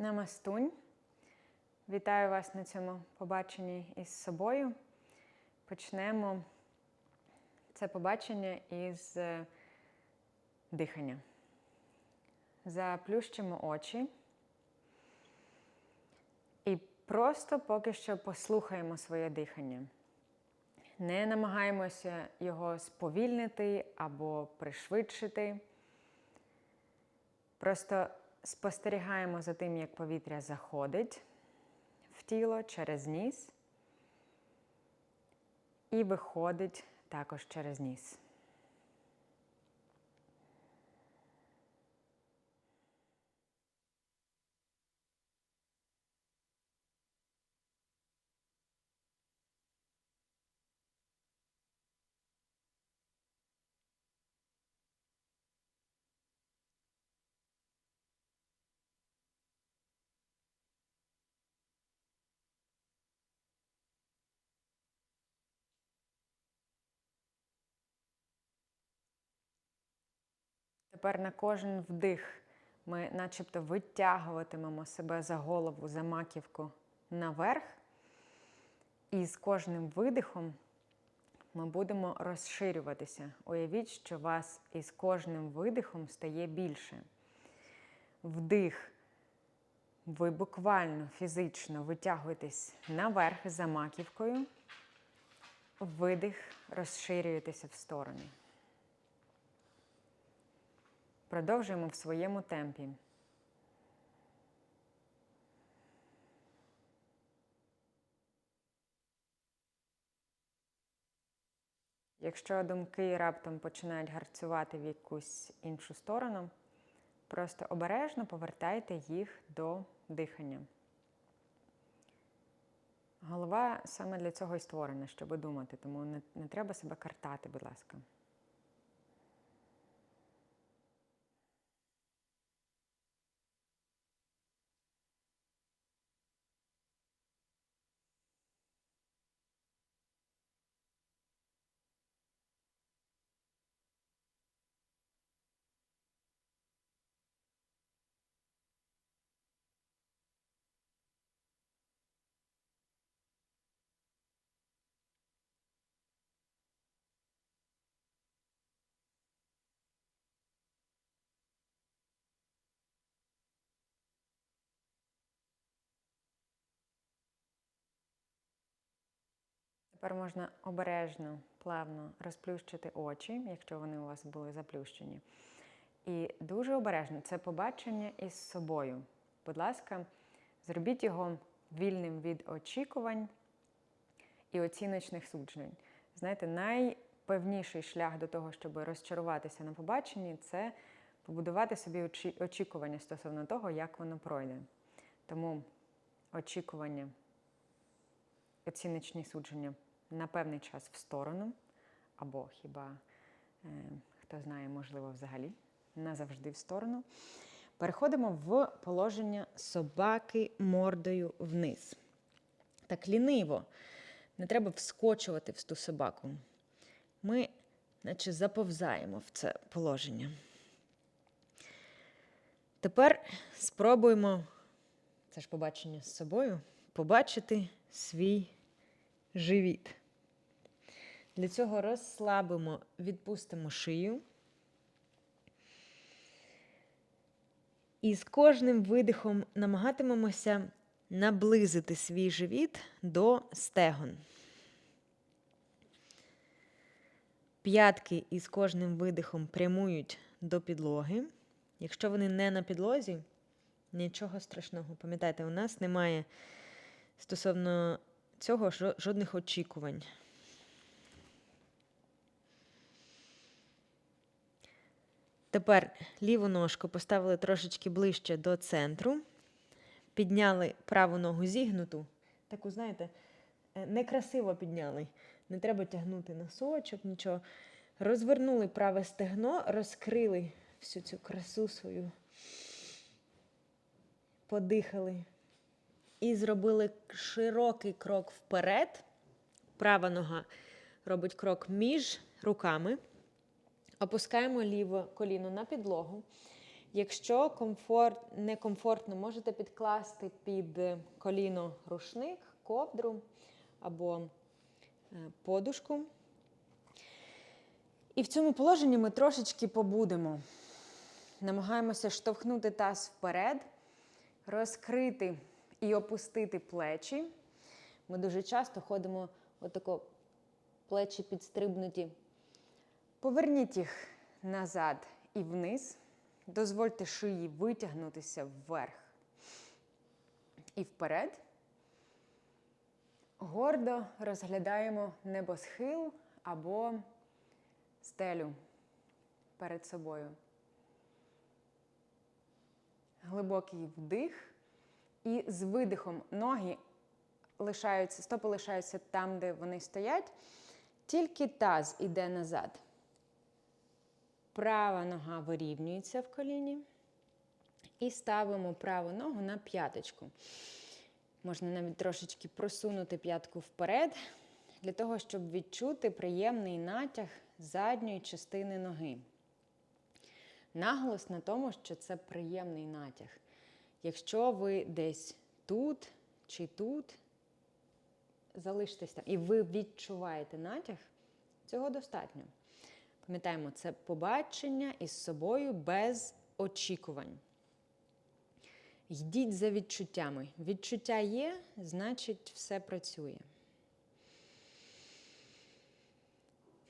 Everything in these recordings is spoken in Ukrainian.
Намастунь. Вітаю вас на цьому побаченні із собою. Почнемо це побачення із е, дихання. Заплющимо очі і просто поки що послухаємо своє дихання. Не намагаємося його сповільнити або пришвидшити. Просто спостерігаємо за тим, як повітря заходить в тіло через ніс і виходить також через ніс. Тепер на кожен вдих ми начебто витягуватимемо себе за голову, за маківку наверх. І з кожним видихом ми будемо розширюватися. Уявіть, що вас із кожним видихом стає більше. Вдих. Ви буквально фізично витягуєтесь наверх за маківкою. Видих, розширюєтеся в сторони. Продовжуємо в своєму темпі. Якщо думки раптом починають гарцювати в якусь іншу сторону, просто обережно повертайте їх до дихання. Голова саме для цього і створена, щоб думати, тому не, не треба себе картати, будь ласка. Тепер можна обережно, плавно розплющити очі, якщо вони у вас були заплющені. І дуже обережно це побачення із собою. Будь ласка, зробіть його вільним від очікувань і оціночних суджень. Знаєте, найпевніший шлях до того, щоб розчаруватися на побаченні, це побудувати собі очікування стосовно того, як воно пройде. Тому очікування, оціночні судження на певний час в сторону, або хіба, е, хто знає, можливо, взагалі, назавжди в сторону. Переходимо в положення собаки мордою вниз. Так ліниво. Не треба вскочувати в ту собаку. Ми, наче, заповзаємо в це положення. Тепер спробуємо, це ж побачення з собою, побачити свій живіт. Для цього розслабимо, відпустимо шию. І з кожним видихом намагатимемося наблизити свій живіт до стегон. П'ятки із кожним видихом прямують до підлоги. Якщо вони не на підлозі, нічого страшного. Пам'ятайте, у нас немає стосовно цього жодних очікувань. Тепер ліву ножку поставили трошечки ближче до центру, підняли праву ногу зігнуту. Таку, знаєте, е, некрасиво підняли. Не треба тягнути носочок, нічого. Розвернули праве стегно, розкрили всю цю красу свою, подихали. І зробили широкий крок вперед. Права нога робить крок між руками. Опускаємо ліве коліно на підлогу. Якщо комфорт, некомфортно, можете підкласти під коліно рушник, ковдру або е, подушку. І в цьому положенні ми трошечки побудемо. Намагаємося штовхнути таз вперед, розкрити і опустити плечі. Ми дуже часто ходимо отако плечі підстрибнуті. Поверніть їх назад і вниз. Дозвольте шиї витягнутися вверх і вперед. Гордо розглядаємо небосхил або стелю перед собою. Глибокий вдих. І з видихом ноги лишаються, стопи лишаються там, де вони стоять. Тільки таз іде назад. Права нога вирівнюється в коліні. І ставимо праву ногу на п'яточку. Можна навіть трошечки просунути п'ятку вперед, для того, щоб відчути приємний натяг задньої частини ноги. Наголос на тому, що це приємний натяг. Якщо ви десь тут чи тут, залиштесь там, і ви відчуваєте натяг, цього достатньо. Пам'ятаємо, це побачення із собою без очікувань. Йдіть за відчуттями. Відчуття є, значить, все працює.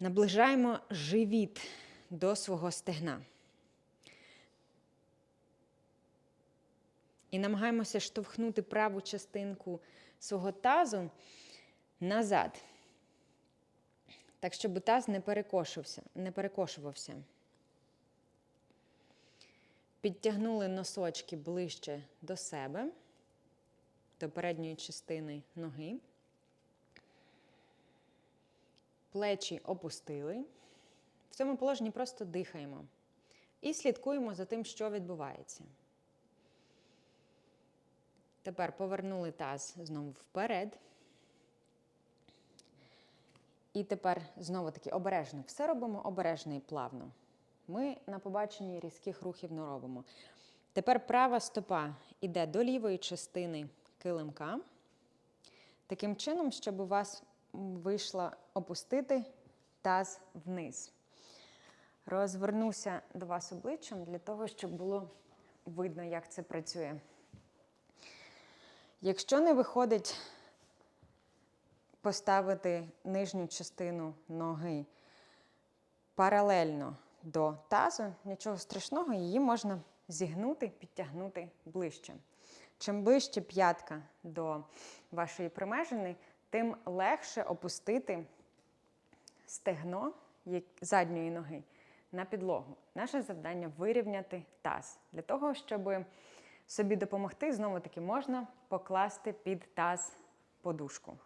Наближаємо живіт до свого стегна. І намагаємося штовхнути праву частинку свого тазу назад. Так, щоб таз не перекошився, не перекошувався. Підтягнули носочки ближче до себе, до передньої частини ноги. Плечі опустили. В цьому положенні просто дихаємо. І слідкуємо за тим, що відбувається. Тепер повернули таз знову вперед. І тепер знову таки обережно. Все робимо обережно і плавно. Ми на побаченні різких рухів не робимо. Тепер права стопа йде до лівої частини килимка. Таким чином, щоб у вас вийшло опустити таз вниз. Розвернуся до вас обличчям для того, щоб було видно, як це працює. Якщо не виходить поставити нижню частину ноги паралельно до тазу, нічого страшного, її можна зігнути, підтягнути ближче. Чим ближче п'ятка до вашої примежини, тим легше опустити стегно задньої ноги на підлогу. Наше завдання вирівняти таз. Для того, щоб собі допомогти, знову таки можна покласти під таз подушку.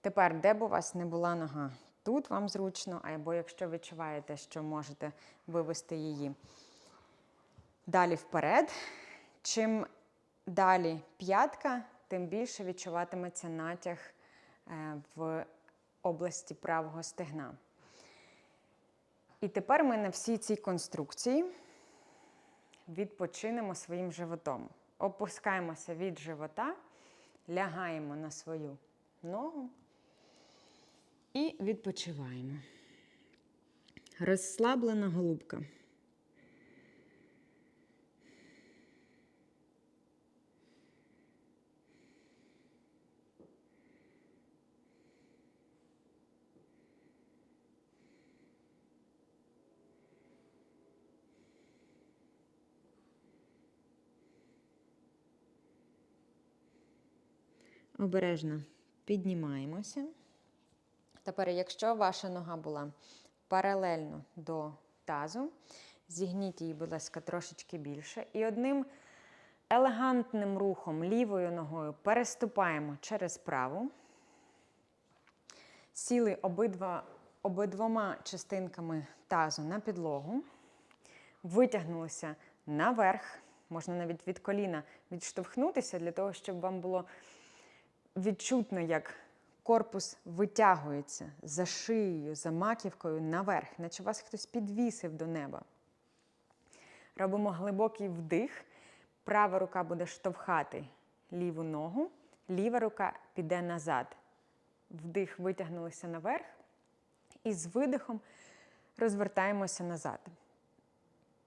Тепер, де б у вас не була нога, тут вам зручно, або якщо відчуваєте, що можете вивести її далі вперед. Чим далі п'ятка, тим більше відчуватиметься натяг е, в області правого стегна. І тепер ми на всій цій конструкції відпочинемо своїм животом. Опускаємося від живота, лягаємо на свою ногу і відпочиваємо. Розслаблена голубка. Обережно піднімаємося. Тепер, якщо ваша нога була паралельно до тазу, зігніть її, будь ласка, трошечки більше. І одним елегантним рухом лівою ногою переступаємо через праву. Сіли обидва, обидвома частинками тазу на підлогу, витягнулися наверх, можна навіть від коліна відштовхнутися, для того, щоб вам було відчутно, як корпус витягується за шиєю, за маківкою наверх, наче вас хтось підвісив до неба. Робимо глибокий вдих. Права рука буде штовхати ліву ногу, ліва рука піде назад. Вдих, витягнулися наверх. І з видихом розвертаємося назад.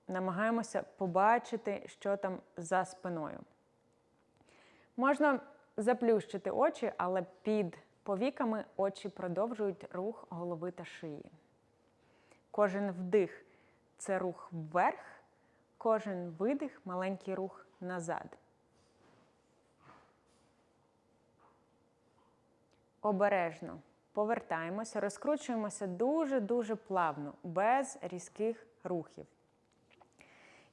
Намагаємося побачити, що там за спиною. Можна заплющити очі, але під повіками очі продовжують рух голови та шиї. Кожен вдих це рух вверх, кожен видих маленький рух назад. Обережно повертаємося, розкручуємося дуже-дуже плавно, без різких рухів.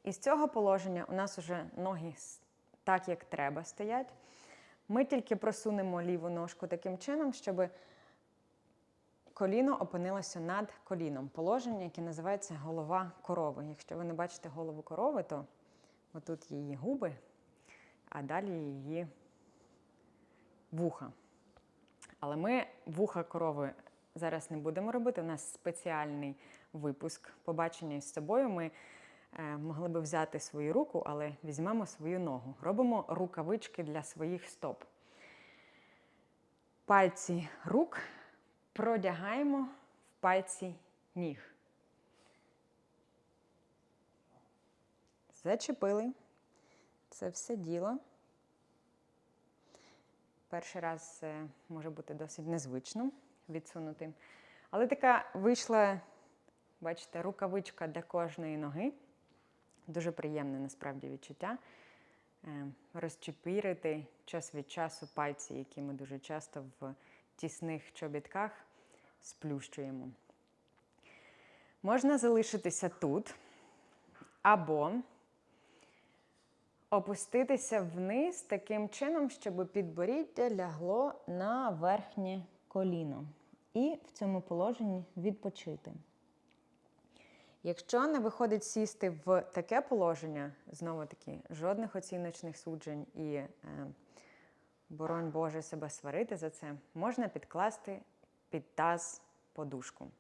Із цього положення у нас вже ноги так, як треба, стоять. Ми тільки просунемо ліву ножку таким чином, щоб коліно опинилося над коліном. Положення, яке називається голова корови. Якщо ви не бачите голову корови, то отут її губи, а далі її вуха. Але ми вуха корови зараз не будемо робити. У нас спеціальний випуск побачення із собою. Ми могли би взяти свою руку, але візьмемо свою ногу. Робимо рукавички для своїх стоп. Пальці рук продягаємо в пальці ніг. Зачепили це все діло. Перший раз це може бути досить незвично відсунути. Але така вийшла, бачите, рукавичка для кожної ноги. Дуже приємне насправді відчуття. Е, Розчепірити час від часу пальці, які ми дуже часто в тісних чобітках сплющуємо. Можна залишитися тут або опуститися вниз таким чином, щоб підборіддя лягло на верхнє коліно. І в цьому положенні відпочити. Якщо не виходить сісти в таке положення, знову таки, жодних оціночних суджень і, е, боронь Боже, себе сварити за це, можна підкласти під таз подушку.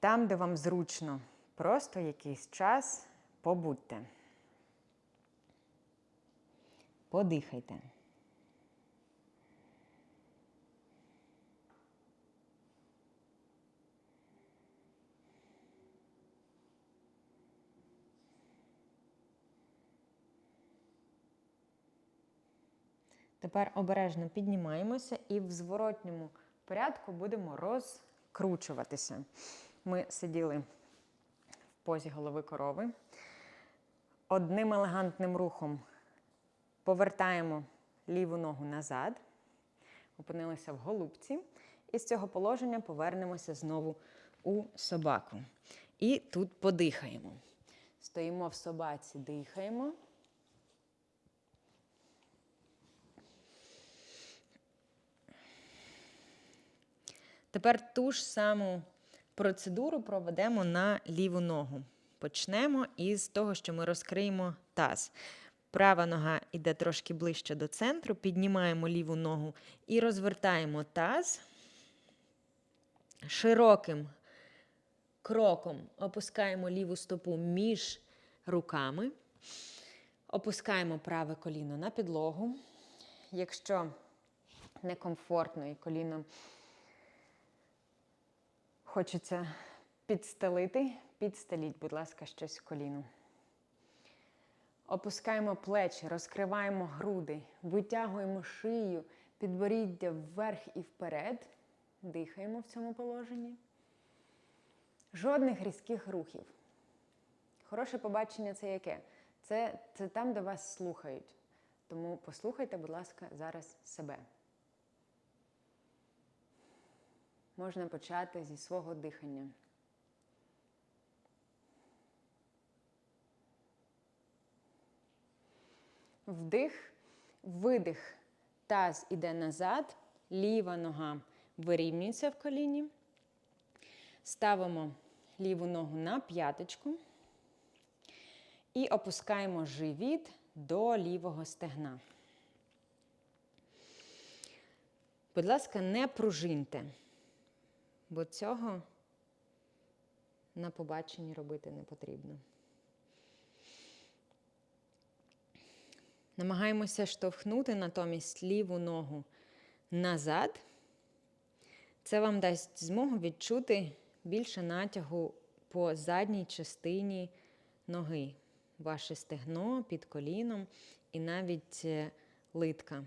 Там, де вам зручно, просто якийсь час побудьте. Подихайте. Тепер обережно піднімаємося і в зворотньому порядку будемо розкручуватися. Ми сиділи в позі голови корови. Одним елегантним рухом повертаємо ліву ногу назад, опинилися в голубці. І з цього положення повернемося знову у собаку. І тут подихаємо. Стоїмо в собаці, дихаємо. Тепер ту ж саму процедуру проведемо на ліву ногу. Почнемо із того, що ми розкриємо таз. Права нога йде трошки ближче до центру, піднімаємо ліву ногу і розвертаємо таз. Широким кроком опускаємо ліву стопу між руками, опускаємо праве коліно на підлогу. Якщо некомфортно і коліно хочеться підстелити, підстеліть, будь ласка, щось в коліно. Опускаємо плечі, розкриваємо груди, витягуємо шию, підборіддя вверх і вперед. Дихаємо в цьому положенні. Жодних різких рухів. Хороше побачення це яке? Це, це там, де вас слухають. Тому послухайте, будь ласка, зараз себе. Можна почати зі свого дихання. Вдих, видих. Таз іде назад, ліва нога вирівнюється в коліні. Ставимо ліву ногу на п'яточку і опускаємо живіт до лівого стегна. Будь ласка, не пружиньте, бо цього на побаченні робити не потрібно. Намагаємося штовхнути натомість ліву ногу назад. Це вам дасть змогу відчути більше натягу по задній частині ноги, ваше стегно під коліном і навіть е, литка.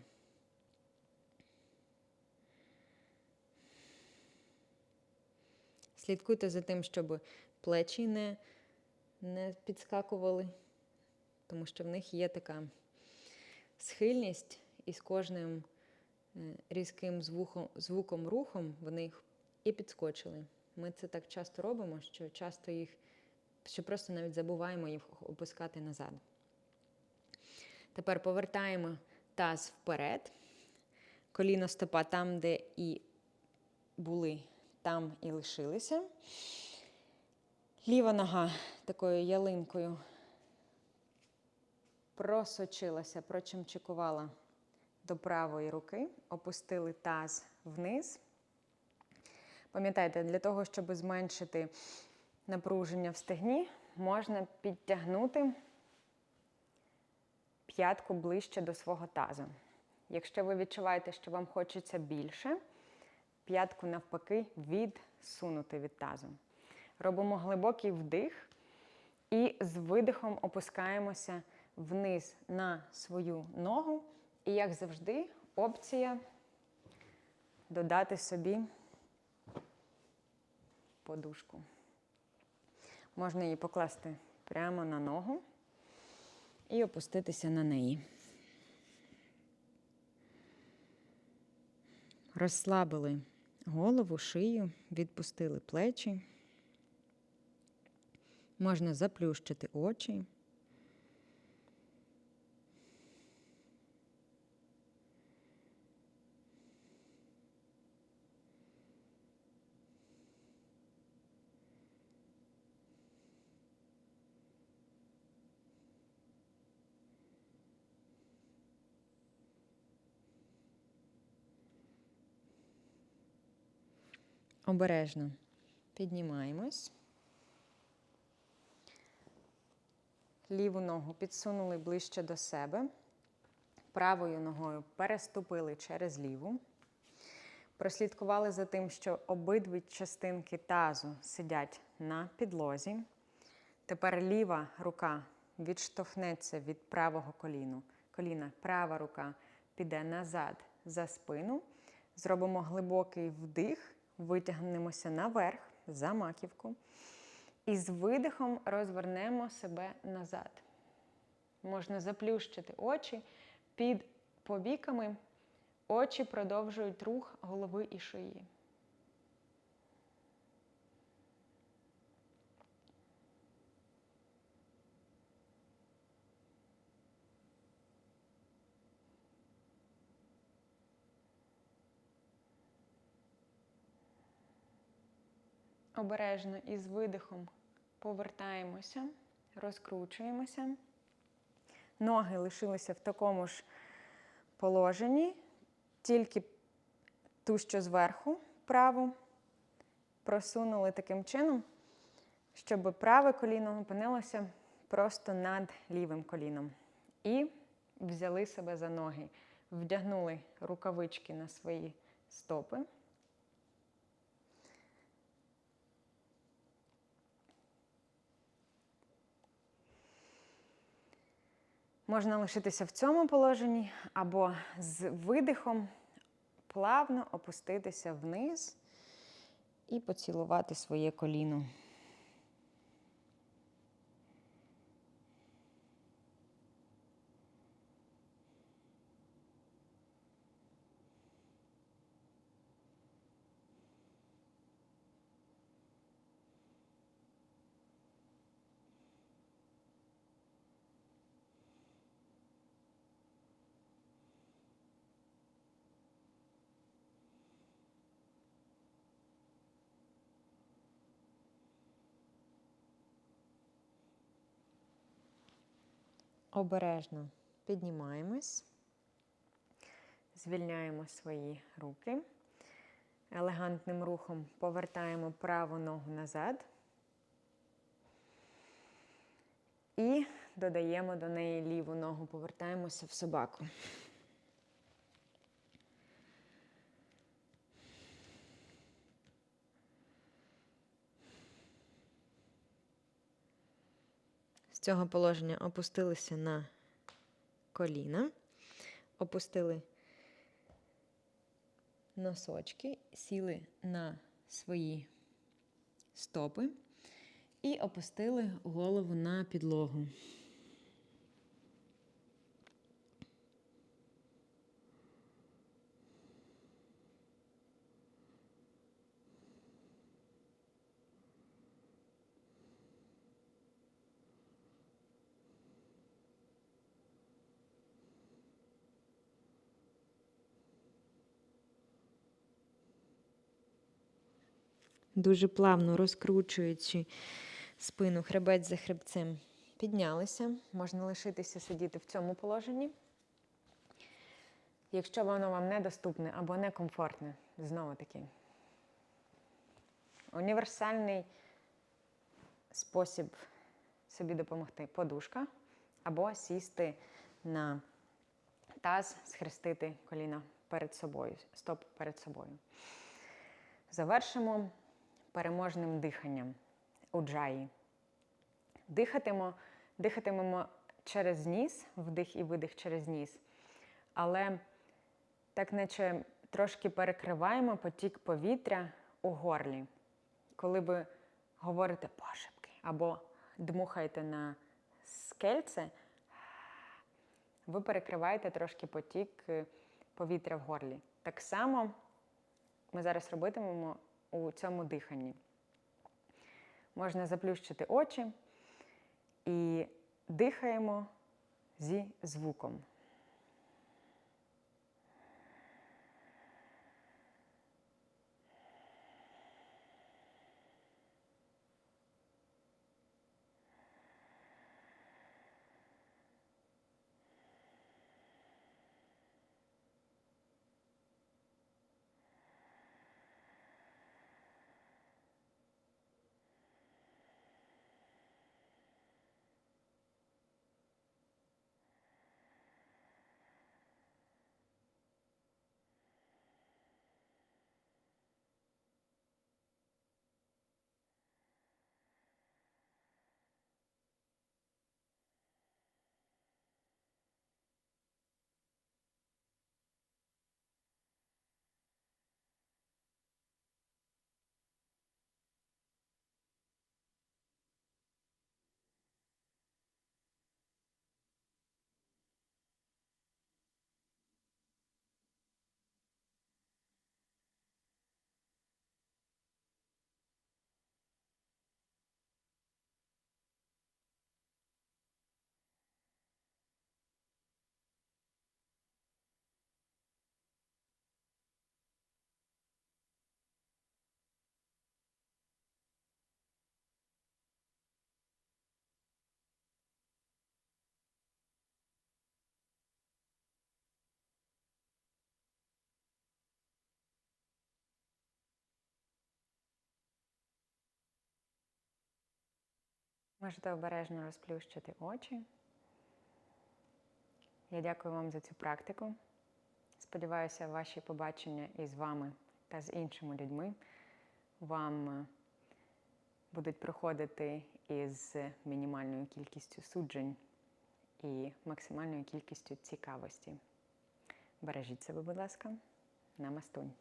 Слідкуйте за тим, щоб плечі не, не підскакували, тому що в них є така схильність, і з кожним е, різким звуком, звуком рухом вони їх і підскочили. Ми це так часто робимо, що часто їх, що просто навіть забуваємо їх опускати назад. Тепер повертаємо таз вперед, коліно стопа там, де і були, там і лишилися. Ліва нога такою ялинкою просочилася, прочимчикувала до правої руки, опустили таз вниз. Пам'ятайте, для того, щоб зменшити напруження в стегні, можна підтягнути п'ятку ближче до свого тазу. Якщо ви відчуваєте, що вам хочеться більше, п'ятку навпаки відсунути від тазу. Робимо глибокий вдих і з видихом опускаємося вниз на свою ногу. І, як завжди, опція додати собі подушку. Можна її покласти прямо на ногу і опуститися на неї. Розслабили голову, шию, відпустили плечі. Можна заплющити очі. Обережно піднімаємось. Ліву ногу підсунули ближче до себе. Правою ногою переступили через ліву. Прослідкували за тим, що обидві частинки тазу сидять на підлозі. Тепер ліва рука відштовхнеться від правого коліну. коліна. Права рука піде назад за спину. Зробимо глибокий вдих, витягнемося наверх за маківку. І з видихом розвернемо себе назад. Можна заплющити очі під повіками. Очі продовжують рух голови і шиї. Обережно із видихом повертаємося, розкручуємося. Ноги лишилися в такому ж положенні, тільки ту, що зверху, праву, просунули таким чином, щоб праве коліно опинилося просто над лівим коліном. І взяли себе за ноги, вдягнули рукавички на свої стопи. Можна лишитися в цьому положенні або з видихом плавно опуститися вниз і поцілувати своє коліно. Обережно піднімаємось, звільняємо свої руки. Елегантним рухом повертаємо праву ногу назад і додаємо до неї ліву ногу, повертаємося в собаку. Цього положення опустилися на коліна, опустили носочки, сіли на свої стопи і опустили голову на підлогу. Дуже плавно розкручуючи спину хребець за хребцем. Піднялися. Можна лишитися сидіти в цьому положенні. Якщо воно вам недоступне або некомфортне, знову таки. Універсальний спосіб собі допомогти подушка або сісти на таз, схрестити коліна перед собою, стоп перед собою. Завершимо переможним диханням уджаї. Дихатимо, дихатимемо через ніс, вдих і видих через ніс, але так наче трошки перекриваємо потік повітря у горлі. Коли ви говорите пошепки або дмухаєте на скельце, ви перекриваєте трошки потік е, повітря в горлі. Так само ми зараз робитимемо у цьому диханні. Можна заплющити очі і дихаємо зі звуком. Можете обережно розплющити очі. Я дякую вам за цю практику. Сподіваюся, ваші побачення із вами та з іншими людьми вам е, будуть проходити із мінімальною кількістю суджень і максимальною кількістю цікавості. Бережіть себе, будь ласка, намастунь.